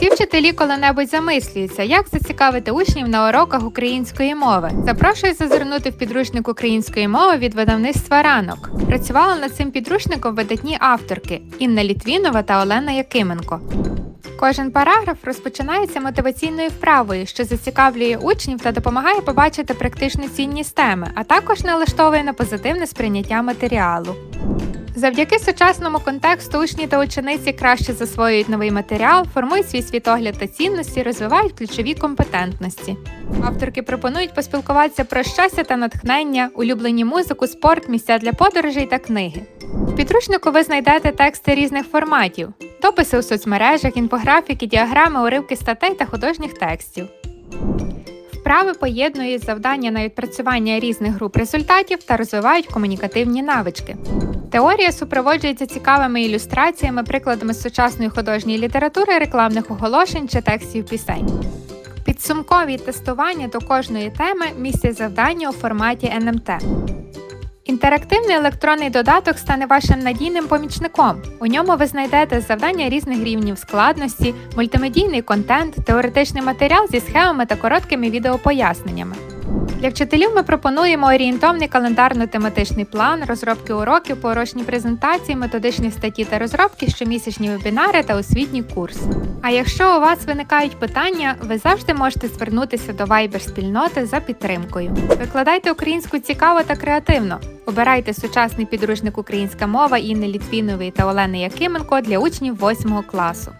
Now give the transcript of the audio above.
Всі вчителі коли-небудь замислюються, як зацікавити учнів на уроках української мови. Запрошую зазирнути в підручник української мови від видавництва ранок. Працювали над цим підручником видатні авторки Інна Літвінова та Олена Якименко. Кожен параграф розпочинається мотиваційною вправою, що зацікавлює учнів та допомагає побачити практичну цінність теми, а також налаштовує на позитивне сприйняття матеріалу. Завдяки сучасному контексту учні та учениці краще засвоюють новий матеріал, формують свій світогляд та цінності, розвивають ключові компетентності. Авторки пропонують поспілкуватися про щастя та натхнення, улюблені музику, спорт, місця для подорожей та книги. В підручнику ви знайдете тексти різних форматів, дописи у соцмережах, інфографіки, діаграми, уривки статей та художніх текстів. Вправи поєднують завдання на відпрацювання різних груп результатів та розвивають комунікативні навички. Теорія супроводжується цікавими ілюстраціями, прикладами сучасної художньої літератури, рекламних оголошень чи текстів пісень. Підсумкові тестування до кожної теми містять завдання у форматі НМТ. Інтерактивний електронний додаток стане вашим надійним помічником. У ньому ви знайдете завдання різних рівнів складності, мультимедійний контент, теоретичний матеріал зі схемами та короткими відеопоясненнями. Для вчителів ми пропонуємо орієнтовний календарно-тематичний план, розробки уроків, порочні презентації, методичні статті та розробки, щомісячні вебінари та освітній курс. А якщо у вас виникають питання, ви завжди можете звернутися до Viber спільноти за підтримкою. Викладайте українську цікаво та креативно. Обирайте сучасний підручник Українська мова Інни Літвінової та Олени Якименко для учнів 8 класу.